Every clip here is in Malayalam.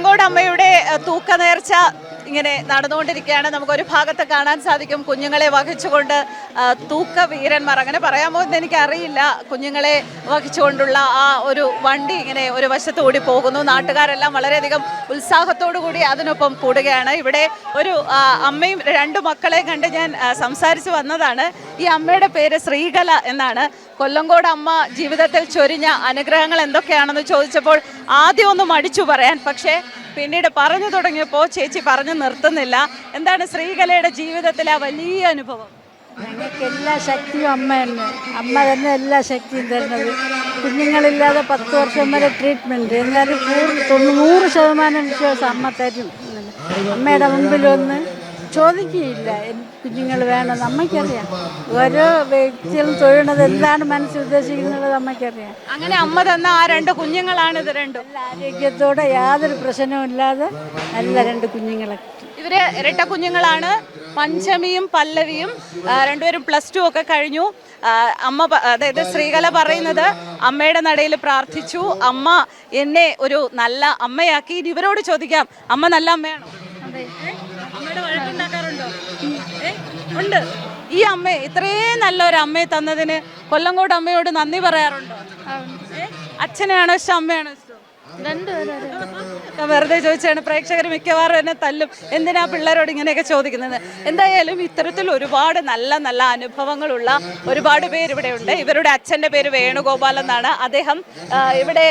കൊല്ലങ്കോട് അമ്മയുടെ ഏഹ്, തൂക്കനേർച്ച ഇങ്ങനെ നടന്നുകൊണ്ടിരിക്കുകയാണ്. നമുക്ക് ഒരു ഭാഗത്ത് കാണാൻ സാധിക്കും. കുഞ്ഞുങ്ങളെ വഹിച്ചുകൊണ്ട് തൂക്ക വീരന്മാർ അങ്ങനെ പറയാമോ എന്ന് എനിക്കറിയില്ല. കുഞ്ഞുങ്ങളെ വഹിച്ചുകൊണ്ടുള്ള ആ ഒരു വണ്ടി ഇങ്ങനെ ഒരു വശത്ത് കൂടി പോകുന്നു. നാട്ടുകാരെല്ലാം വളരെയധികം ഉത്സാഹത്തോടു കൂടി അതിനൊപ്പം കൂടുകയാണ്. ഇവിടെ ഒരു അമ്മയും രണ്ട് മക്കളെ കണ്ട് ഞാൻ സംസാരിച്ചു വന്നതാണ്. ഈ അമ്മയുടെ പേര് ശ്രീകല എന്നാണ്. കൊല്ലങ്കോട് അമ്മ ജീവിതത്തിൽ ചൊരിഞ്ഞ അനുഗ്രഹങ്ങൾ എന്തൊക്കെയാണെന്ന് ചോദിച്ചപ്പോൾ ആദ്യം ഒന്ന് മടിച്ചു പറയാൻ. പക്ഷേ പിന്നീട് പറഞ്ഞു തുടങ്ങിയപ്പോൾ ചേച്ചി പറഞ്ഞു നിർത്തുന്നില്ല. എന്താണ് ശ്രീകലയുടെ ജീവിതത്തിലെ ആ വലിയ അനുഭവം? ഞങ്ങൾക്ക് എല്ലാ ശക്തിയും അമ്മ തന്നെ. അമ്മ തന്നെ എല്ലാ ശക്തിയും തരുന്നത്. കുഞ്ഞുങ്ങളില്ലാതെ പത്ത് വർഷം വരെ ട്രീറ്റ്മെന്റ് എന്നാലും നൂറ് ശതമാനം വിശ്വാസം അമ്മ തരും. അമ്മയുടെ മുമ്പിൽ ഒന്ന് ചോദിക്കുകയില്ല. കുഞ്ഞുങ്ങൾ വേണം അമ്മയ്ക്കറിയാം. ഓരോ വ്യക്തികളും തൊഴുന്നത് എന്താണ് മനസ്സിൽ ഉദ്ദേശിക്കുന്നത് അമ്മയ്ക്കറിയാം. അങ്ങനെ അമ്മ തന്ന ആ രണ്ട് കുഞ്ഞുങ്ങളാണ് ഇത് രണ്ടും. ആരോഗ്യത്തോടെ യാതൊരു പ്രശ്നവും ഇല്ലാതെ നല്ല രണ്ട് കുഞ്ഞുങ്ങളെ ഇവർ ഇരട്ട കുഞ്ഞുങ്ങളാണ്. പഞ്ചമിയും പല്ലവിയും രണ്ടുപേരും പ്ലസ് ടു ഒക്കെ കഴിഞ്ഞു. അമ്മ അതായത് ശ്രീകല പറയുന്നത് അമ്മയുടെ നടയിൽ പ്രാർത്ഥിച്ചു. അമ്മ എന്നെ ഒരു നല്ല അമ്മയാക്കി. ഇനി ഇവരോട് ചോദിക്കാം അമ്മ നല്ല അമ്മയാണോ? അമ്മയുടെ വഴക്കുണ്ടാക്കാറുണ്ടോ? ഏ? ഉണ്ട്. ഈ അമ്മ ഇത്രയും നല്ല ഒരു അമ്മയെ തന്നതിന് കൊല്ലങ്കോട് അമ്മയോട് നന്ദി പറയാറുണ്ടോ? അച്ഛനെയാണോ ഇഷ്ടം അമ്മയാണോ ഇഷ്ടം? ഞാൻ വെറുതെ ചോദിച്ചാണ് പ്രേക്ഷകർ മിക്കവാറും എന്നെ തല്ലും. എന്തിനാ പിള്ളേരോട് ഇങ്ങനെയൊക്കെ ചോദിക്കുന്നത്? എന്തായാലും ഇത്തരത്തിൽ ഒരുപാട് നല്ല നല്ല അനുഭവങ്ങളുള്ള ഒരുപാട് പേര് ഇവിടെ ഉണ്ട് ഇവരുടെ അച്ഛന്റെ പേര് വേണുഗോപാൽ എന്നാണ്. അദ്ദേഹം ഇവിടെ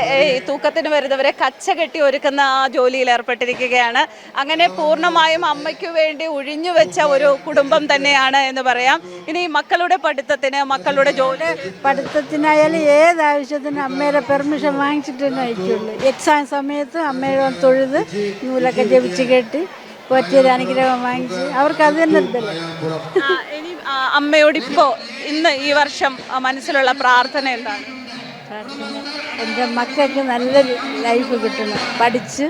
തൂക്കത്തിന് വരുന്നവരെ കച്ച കെട്ടി ഒരുക്കുന്ന ആ ജോലിയിൽ ഏർപ്പെട്ടിരിക്കുകയാണ്. അങ്ങനെ പൂർണമായും അമ്മയ്ക്ക് വേണ്ടി ഒഴിഞ്ഞു വെച്ച ഒരു കുടുംബം തന്നെയാണ് എന്ന് പറയാം. ഇനി മക്കളുടെ പഠിത്തത്തിന് മക്കളുടെ ജോലി പഠിത്തത്തിനായാലും ഏത് അമ്മയുടെ പെർമിഷൻ വാങ്ങിച്ചിട്ട് തന്നെ അയക്കുള്ളൂ. എക്സാം സമയത്ത് അമ്മയുടെ തൊഴുത് നൂലൊക്കെ ജപിച്ച് കേട്ട് പറ്റിയൊരു അനുഗ്രഹം വാങ്ങിച്ച് അവർക്ക് അത് തന്നെ ഇനി അമ്മയോടിപ്പോ അമ്മയോട് ഇന്ന് ഈ വർഷം മനസ്സിലുള്ള പ്രാർത്ഥന എന്താണ്? എന്റെ മക്കൾക്ക് നല്ല ലൈഫ് കിട്ടണം. പഠിച്ച്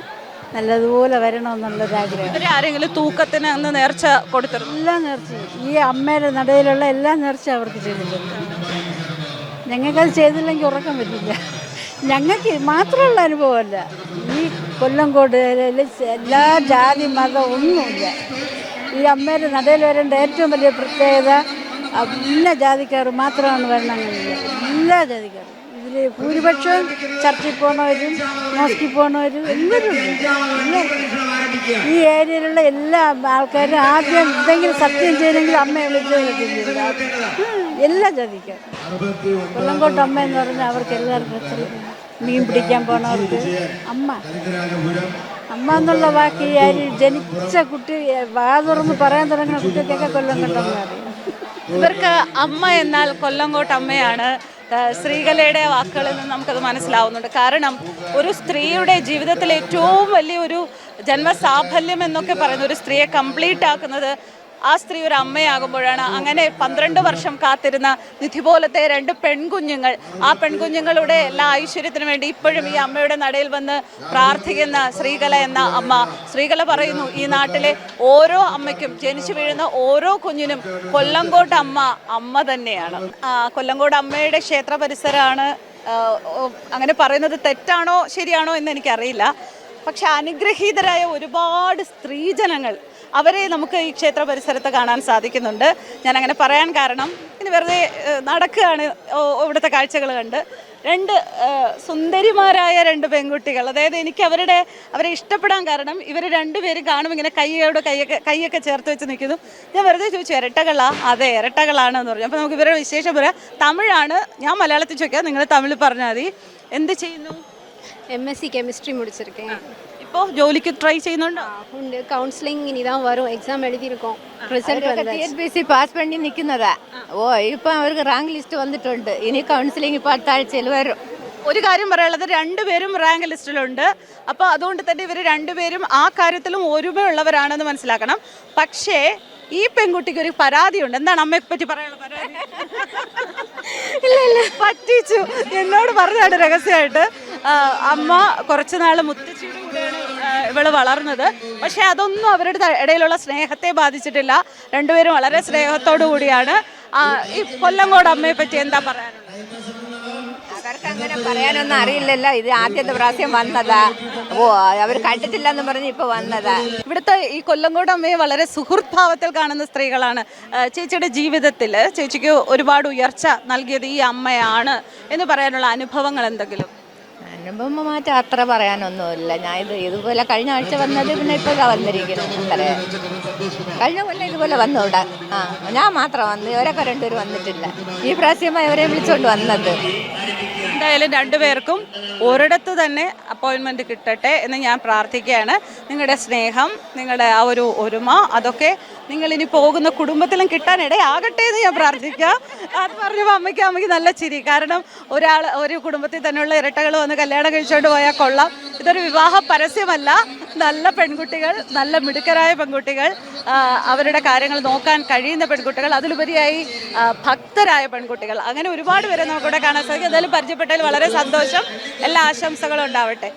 നല്ലതുപോലെ വരണമെന്നുള്ളൊരാഗ്രഹം. ഇവരെ ആരെങ്കിലും തൂക്കത്തിന് അന്ന് നേർച്ച കൊടുത്തിരുന്നു? എല്ലാം നേർച്ച ഈ അമ്മയുടെ നടയിലുള്ള എല്ലാം നേർച്ച അവർക്ക് ചെയ്തിട്ടുണ്ട്. ഞങ്ങൾക്കത് ചെയ്തില്ലെങ്കിൽ ഉറക്കം പറ്റില്ല ഞങ്ങൾക്ക് മാത്രമുള്ള അനുഭവമല്ല. ഈ കൊല്ലംകോട് എല്ലാ ജാതി മതം ഒന്നുമില്ല. ഈ അമ്മയുടെ നടയിൽ വരേണ്ട ഏറ്റവും വലിയ പ്രത്യേകത എല്ലാ ജാതിക്കാർ മാത്രമാണ് വരണമെന്നില്ല എല്ലാ ജാതിക്കാരും. ഇതിൽ ഭൂരിപക്ഷവും ചർച്ചിൽ പോണവരും മോസ്കിൽ പോണവരും എല്ലാവരും ഈ ഏരിയയിലുള്ള എല്ലാ ആൾക്കാരും ആദ്യം എന്തെങ്കിലും സത്യം ചെയ്യണമെങ്കിൽ അമ്മയെ വിളിച്ചു എല്ലാ ജാതിക്കാരും കൊല്ലങ്കോട്ട് അമ്മ എന്ന് പറഞ്ഞാൽ അവർക്ക് എല്ലാവർക്കും മീൻ പിടിക്കാൻ പോണവർക്ക് അമ്മ. അമ്മ എന്നുള്ള വാക്ക് ജനിച്ച കുട്ടി വാ തുറന്ന് പറയാൻ തുടങ്ങുന്ന കുട്ടിക്കൊക്കെ കൊല്ലംകോട്ടമ്മ അറിയാം. ഇവർക്ക് അമ്മ എന്നാൽ കൊല്ലങ്കോട്ട് അമ്മയാണ്. സ്ത്രീകളുടെ വാക്കുകളിൽ നിന്ന് നമുക്കത് മനസ്സിലാവുന്നുണ്ട്. കാരണം ഒരു സ്ത്രീയുടെ ജീവിതത്തിലെ ഏറ്റവും വലിയൊരു ജന്മസാഫല്യം എന്നൊക്കെ പറയുന്ന ഒരു സ്ത്രീയെ കംപ്ലീറ്റ് ആക്കുന്നത് ആ സ്ത്രീ ഒരു അമ്മയാകുമ്പോഴാണ് അങ്ങനെ പന്ത്രണ്ട് വർഷം കാത്തിരുന്ന നിധി പോലത്തെ രണ്ട് പെൺകുഞ്ഞുങ്ങൾ. ആ പെൺകുഞ്ഞുങ്ങളുടെ എല്ലാ ഐശ്വര്യത്തിനു വേണ്ടി ഇപ്പോഴും ഈ അമ്മയുടെ നടയിൽ വന്ന് പ്രാർത്ഥിക്കുന്ന ശ്രീകല എന്ന അമ്മ. ശ്രീകല പറയുന്നു ഈ നാട്ടിലെ ഓരോ അമ്മയ്ക്കും ജനിച്ചു വീഴുന്ന ഓരോ കുഞ്ഞിനും കൊല്ലങ്കോട്ട് അമ്മ അമ്മ തന്നെയാണ്. കൊല്ലങ്കോട് അമ്മയുടെ ക്ഷേത്ര പരിസരമാണ്. അങ്ങനെ പറയുന്നത് തെറ്റാണോ ശരിയാണോ എന്ന് എനിക്കറിയില്ല. പക്ഷെ അനുഗ്രഹീതരായ ഒരുപാട് സ്ത്രീജനങ്ങൾ അവരെ നമുക്ക് ഈ ക്ഷേത്ര പരിസരത്ത് കാണാൻ സാധിക്കുന്നുണ്ട്. ഞാൻ അങ്ങനെ പറയാൻ കാരണം ഇനി വെറുതെ നടക്കുകയാണ് ഇവിടുത്തെ കാഴ്ചകൾ കണ്ട്. രണ്ട് സുന്ദരിമാരായ രണ്ട് പെൺകുട്ടികൾ അതായത് എനിക്ക് അവരുടെ അവരെ ഇഷ്ടപ്പെടാൻ കാരണം ഇവർ രണ്ടുപേരും കാണും ഇങ്ങനെ കൈയോട് കൈയൊക്കെ കൈയൊക്കെ ചേർത്ത് വെച്ച് നിൽക്കുന്നു. ഞാൻ വെറുതെ ചോദിച്ചു ഇരട്ടകളാ അതെ ഇരട്ടകളാണെന്ന് പറഞ്ഞു. അപ്പോൾ നമുക്ക് ഇവരുടെ വിശേഷം പറയാം. തമിഴാണ് ഞാൻ മലയാളത്തിൽ ചോദിക്കാം നിങ്ങൾ തമിഴ് പറഞ്ഞാൽ മതി. എന്ത് ചെയ്യുന്നു? എം എസ് സി കെമിസ്ട്രി മുടിച്ചിരിക്കേ ഇപ്പോൾ ജോലിക്ക് ട്രൈ ചെയ്യുന്നുണ്ടോ உண்டு கவுன்சிலிங் இனி தான் வரும் எக்ஸாம் எழுதியிருக்கோம் result T N P C pass പണി നിൽക്കുന്നതാ ഓ ഇപ്പം അവർക്ക് റാങ്ക് ലിസ്റ്റ് വന്നിട്ടുണ്ട് ഇനി കൗൺസിലിംഗ് ഇപ്പോൾ അടുത്ത ആഴ്ചയിൽ വരും ഒരു കാര്യം പറയാനുള്ളത് രണ്ടുപേരും റാങ്ക് ലിസ്റ്റിലുണ്ട് അപ്പോൾ അതുകൊണ്ട് തന്നെ ഇവർ രണ്ടുപേരും ആ കാര്യത്തിലും ഒരുമയുള്ളവരാണെന്ന് മനസ്സിലാക്കണം പക്ഷേ ഈ പെൺകുട്ടിക്ക് ഒരു പരാതിയുണ്ട് എന്താണ് അമ്മയെ പറ്റി പറയാനുള്ള പരാതി ഇല്ല ഇല്ല പറ്റിച്ചു എന്നോട് പറഞ്ഞാണ് രഹസ്യമായിട്ട് ആ, അമ്മ കുറച്ച് നാൾ മുത്തച്ഛിയുടെ കൂടെയാണ് ഇവൾ വളർന്നത്. പക്ഷേ അതൊന്നും അവരുടെ ഇടയിലുള്ള സ്നേഹത്തെ ബാധിച്ചിട്ടില്ല. രണ്ടുപേരും വളരെ സ്നേഹത്തോടു കൂടിയാണ്. ഈ കൊല്ലങ്കോട് അമ്മയെ പറ്റി എന്താ പറയാനുള്ളത്? അവർക്ക് അങ്ങനെ പറയാനൊന്നും അറിയില്ലല്ലോ. ഇത് ആദ്യത്തെ പ്രാവശ്യം വന്നതാ. ഓ അവർ കണ്ടിട്ടില്ലെന്ന് പറഞ്ഞ് ഇപ്പൊ വന്നതാ. ഇവിടുത്തെ ഈ കൊല്ലങ്കോട് അമ്മയെ വളരെ സുഹൃത്ഭാവത്തിൽ കാണുന്ന സ്ത്രീകളാണ്. ചേച്ചിയുടെ ജീവിതത്തിൽ ചേച്ചിക്ക് ഒരുപാട് ഉയർച്ച നൽകിയത് ഈ അമ്മയാണ് എന്ന് പറയാനുള്ള അനുഭവങ്ങൾ എന്തെങ്കിലും? അനുപമ മാറ്റം അത്ര പറയാനൊന്നുമില്ല. ഞാൻ ഇത് ഇതുപോലെ കഴിഞ്ഞ ആഴ്ച വന്നത് പിന്നെ ഇപ്പോൾ വന്നിരിക്കുന്നു. വന്നിരിക്കുന്നത് കഴിഞ്ഞ കൊല്ലം ഇതുപോലെ വന്നു ഇവിടെ. ആ ഞാൻ മാത്രം വന്ന് ഇവരൊക്കെ രണ്ടുപേരും വന്നിട്ടില്ല. ഈ പ്രാവശ്യമായി ഇവരെ വിളിച്ചുകൊണ്ട് വന്നത്. എന്തായാലും രണ്ടുപേർക്കും ഒരിടത്ത് തന്നെ അപ്പോയിൻമെന്റ് കിട്ടട്ടെ എന്ന് ഞാൻ പ്രാർത്ഥിക്കുകയാണ്. നിങ്ങളുടെ സ്നേഹം നിങ്ങളുടെ ആ ഒരു ഒരുമ അതൊക്കെ നിങ്ങൾ ഇനി പോകുന്ന കുടുംബത്തിലും കിട്ടാൻ ഇടയാകട്ടെ എന്ന് ഞാൻ പ്രാർത്ഥിക്കാം. അത് പറഞ്ഞപ്പോൾ അമ്മയ്ക്ക് അമ്മയ്ക്ക് നല്ല ചിരി. കാരണം ഒരാൾ ഒരു കുടുംബത്തിൽ തന്നെയുള്ള ഇരട്ടകൾ വന്ന് കല്യാണം കഴിച്ചുകൊണ്ട് പോയാൽ കൊള്ളാം. ഇതൊരു വിവാഹ പരസ്യമല്ല. നല്ല പെൺകുട്ടികൾ നല്ല മിടുക്കരായ പെൺകുട്ടികൾ അവരുടെ കാര്യങ്ങൾ നോക്കാൻ കഴിയുന്ന പെൺകുട്ടികൾ അതിലുപരിയായി ഭക്തരായ പെൺകുട്ടികൾ. അങ്ങനെ ഒരുപാട് പേരെ നമുക്കിവിടെ കാണാൻ സാധിക്കും. എന്തായാലും പരിചയപ്പെട്ടതിൽ വളരെ സന്തോഷം. എല്ലാ ആശംസകളും ഉണ്ടാവട്ടെ.